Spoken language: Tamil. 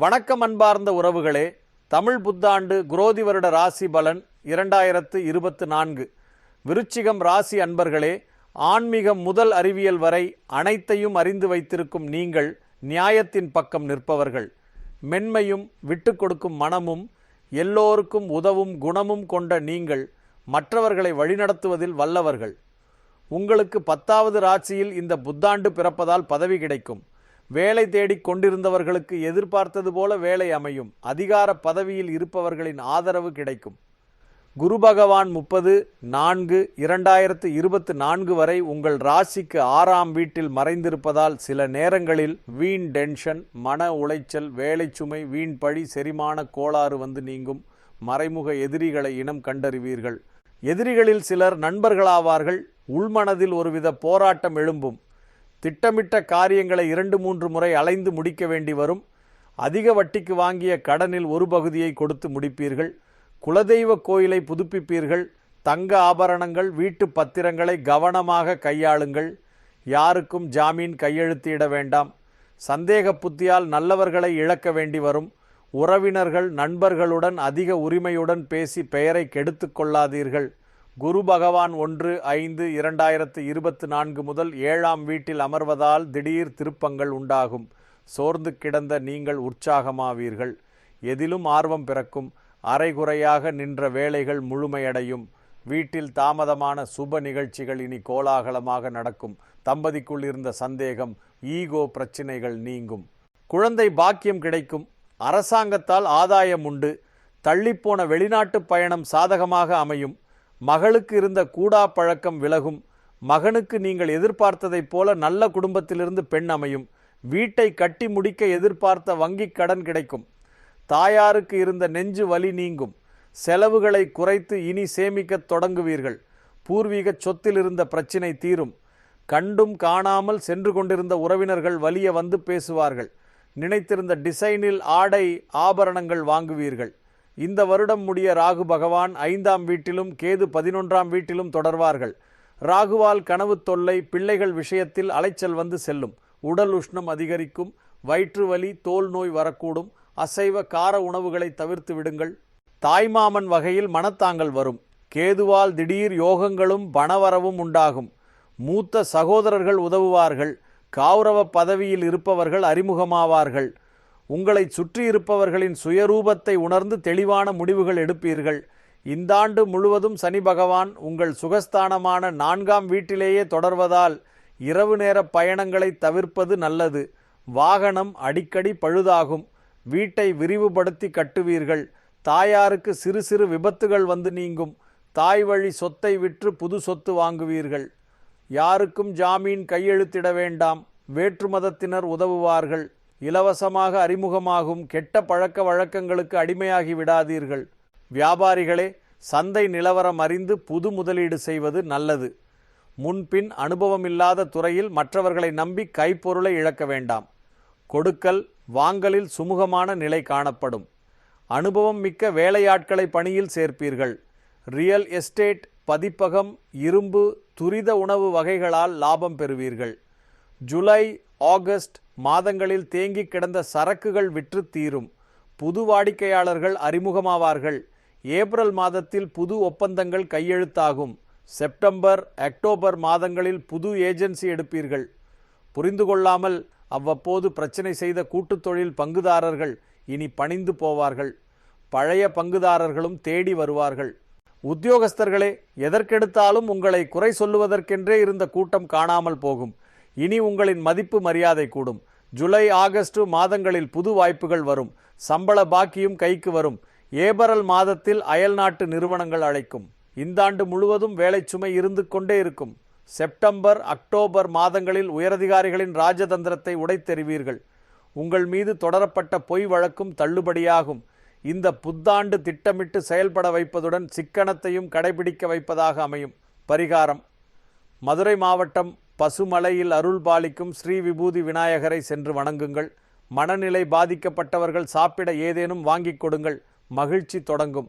வணக்கம் அன்பார்ந்த உறவுகளே. தமிழ் புத்தாண்டு குரோதி வருட ராசி பலன் இரண்டாயிரத்து இருபத்து நான்கு. விருச்சிகம் ராசி அன்பர்களே ஆன்மீகம் முதல் அறிவியல் வரை அனைத்தையும் அறிந்து வைத்திருக்கும் நீங்கள் நியாயத்தின் பக்கம் நிற்பவர்கள். மென்மையும் விட்டு கொடுக்கும் மனமும் எல்லோருக்கும் உதவும் குணமும் கொண்ட நீங்கள் மற்றவர்களை வழிநடத்துவதில் வல்லவர்கள். உங்களுக்கு பத்தாவது ராசியில் இந்த புத்தாண்டு பிறப்பதால் பதவி கிடைக்கும். வேலை தேடிக் கொண்டிருந்தவர்களுக்கு எதிர்பார்த்தது போல வேலை அமையும். அதிகார பதவியில் இருப்பவர்களின் ஆதரவு கிடைக்கும். குரு பகவான் முப்பது நான்கு இரண்டாயிரத்து இருபத்து நான்கு வரை உங்கள் ராசிக்கு ஆறாம் வீட்டில் மறைந்திருப்பதால் சில நேரங்களில் வீண் டென்ஷன் மன உளைச்சல் வேலை சுமை வீண் பழி செரிமான கோளாறு வந்து நீங்கும். மறைமுக எதிரிகளை இனம் கண்டறிவீர்கள். எதிரிகளில் சிலர் நண்பர்களாவார்கள். உள்மனதில் ஒருவித போராட்டம் எழும்பும். திட்டமிட்ட காரியங்களை இரண்டு மூன்று முறை அலைந்து முடிக்க வேண்டி வரும். அதிக வட்டிக்கு வாங்கிய கடனில் ஒரு பகுதியை கொடுத்து முடிப்பீர்கள். குலதெய்வ கோயிலை புதுப்பிப்பீர்கள். தங்க ஆபரணங்கள் வீட்டு பத்திரங்களை கவனமாக கையாளுங்கள். யாருக்கும் ஜாமீன் கையெழுத்திட வேண்டாம். சந்தேக புத்தியால் நல்லவர்களை இழக்க வேண்டி வரும். உறவினர்கள் நண்பர்களுடன் அதிக உரிமையுடன் பேசி பெயரை கெடுத்து கொள்ளாதீர்கள். குரு பகவான் ஒன்று ஐந்து இரண்டாயிரத்து இருபத்து நான்கு முதல் ஏழாம் வீட்டில் அமர்வதால் திடீர் திருப்பங்கள் உண்டாகும். சோர்ந்து கிடந்த நீங்கள் உற்சாகமாவீர்கள். எதிலும் ஆர்வம் பிறக்கும். அரைகுறையாக நின்ற வேலைகள் முழுமையடையும். வீட்டில் தாமதமான சுப நிகழ்ச்சிகள் இனி கோலாகலமாக நடக்கும். தம்பதிக்குள் இருந்த சந்தேகம் ஈகோ பிரச்சினைகள் நீங்கும். குழந்தை பாக்கியம் கிடைக்கும். அரசாங்கத்தால் ஆதாயம் உண்டு. தள்ளிப்போன வெளிநாட்டு பயணம் சாதகமாக அமையும். மகளுக்கு இருந்த கூடா பழக்கம் விலகும். மகனுக்கு நீங்கள் எதிர்பார்த்ததைப் போல நல்ல குடும்பத்திலிருந்து பெண் அமையும். வீட்டை கட்டி முடிக்க எதிர்பார்த்த வங்கிக் கடன் கிடைக்கும். தாயாருக்கு இருந்த நெஞ்சு வலி நீங்கும். செலவுகளை குறைத்து இனி சேமிக்கத் தொடங்குவீர்கள். பூர்வீக சொத்தில் இருந்த பிரச்சினை தீரும். கண்டும் காணாமல் சென்று கொண்டிருந்த உறவினர்கள் வலிய வந்து பேசுவார்கள். நினைத்திருந்த டிசைனில் ஆடை ஆபரணங்கள் வாங்குவீர்கள். இந்த வருடம் முடிய ராகு பகவான் ஐந்தாம் வீட்டிலும் கேது பதினொன்றாம் வீட்டிலும் தொடர்வார்கள். ராகுவால் கனவு தொல்லை பிள்ளைகள் விஷயத்தில் அலைச்சல் வந்து செல்லும். உடல் உஷ்ணம் அதிகரிக்கும் வயிற்று வலி தோல் நோய் வரக்கூடும். அசைவ கார உணவுகளை தவிர்த்து விடுங்கள். தாய்மாமன் வகையில் மனத்தாங்கல் வரும். கேதுவால் திடீர் யோகங்களும் பணவரவும் உண்டாகும். மூத்த சகோதரர்கள் உதவுவார்கள். கௌரவ பதவியில் இருப்பவர்கள் அறிமுகமாவார்கள். உங்களை சுற்றியிருப்பவர்களின் சுயரூபத்தை உணர்ந்து தெளிவான முடிவுகள் எடுப்பீர்கள். இந்த ஆண்டு முழுவதும் சனி பகவான் உங்கள் சுகஸ்தானமான நான்காம் வீட்டிலேயே தொடர்வதால் இரவு நேர பயணங்களை தவிர்ப்பது நல்லது. வாகனம் அடிக்கடி பழுதாகும். வீட்டை விரிவுபடுத்தி கட்டுவீர்கள். தாயாருக்கு சிறு சிறு விபத்துகள் வந்து நீங்கும். தாய் வழி சொத்தை விற்று புது சொத்து வாங்குவீர்கள். யாருக்கும் ஜாமீன் கையெழுத்திட வேண்டாம். வேற்று மதத்தினர் உதவுவார்கள். இலவசமாக அறிமுகமாகும் கெட்ட பழக்க வழக்கங்களுக்கு அடிமையாகி விடாதீர்கள். வியாபாரிகளே சந்தை நிலவரம் அறிந்து புது முதலீடு செய்வது நல்லது. முன்பின் அனுபவமில்லாத துறையில் மற்றவர்களை நம்பி கைப்பொருளை இழக்க வேண்டாம். கொடுக்கல் வாங்கலில் சுமூகமான நிலை காணப்படும். அனுபவம் மிக்க வேலையாட்களை பணியில் சேர்ப்பீர்கள். ரியல் எஸ்டேட் பதிப்பகம் இரும்பு துரித உணவு வகைகளால் லாபம் பெறுவீர்கள். ஜூலை ஆகஸ்ட் மாதங்களில் தேங்கி கிடந்த சரக்குகள் விற்று தீரும். புது வாடிக்கையாளர்கள் அறிமுகமாவார்கள். ஏப்ரல் மாதத்தில் புது ஒப்பந்தங்கள் கையெழுத்தாகும். செப்டம்பர் அக்டோபர் மாதங்களில் புது ஏஜென்சி எடுப்பீர்கள். புரிந்து கொள்ளாமல் அவ்வப்போது பிரச்சனை செய்த கூட்டுத் தொழில் பங்குதாரர்கள் இனி பணிந்து போவார்கள். பழைய பங்குதாரர்களும் தேடி வருவார்கள். உத்தியோகஸ்தர்களே எதற்கெடுத்தாலும் உங்களை குறை சொல்லுவதற்கென்றே இருந்த கூட்டம் காணாமல் போகும். இனி உங்களின் மதிப்பு மரியாதை கூடும். ஜூலை ஆகஸ்ட் மாதங்களில் புது வாய்ப்புகள் வரும். சம்பள பாக்கியும் கைக்கு வரும். ஏப்ரல் மாதத்தில் அயல்நாட்டு நிறுவனங்கள் அழைக்கும். இந்த ஆண்டு முழுவதும் வேலை சுமை இருந்து கொண்டே இருக்கும். செப்டம்பர் அக்டோபர் மாதங்களில் உயரதிகாரிகளின் ராஜதந்திரத்தை உடைத்தெறிவீர்கள். உங்கள் மீது தொடரப்பட்ட பொய் வழக்கும் தள்ளுபடியாகும். இந்த புத்தாண்டு திட்டமிட்டு செயல்பட வைப்பதுடன் சிக்கனத்தையும் கடைபிடிக்க வைப்பதாக அமையும். பரிகாரம். மதுரை மாவட்டம் பசுமலையில் அருள் பாலிக்கும் ஸ்ரீ விபூதி விநாயகரை சென்று வணங்குங்கள். மனநிலை பாதிக்கப்பட்டவர்கள் சாப்பிட ஏதேனும் வாங்கிக் கொடுங்கள். மகிழ்ச்சி தொடங்கும்.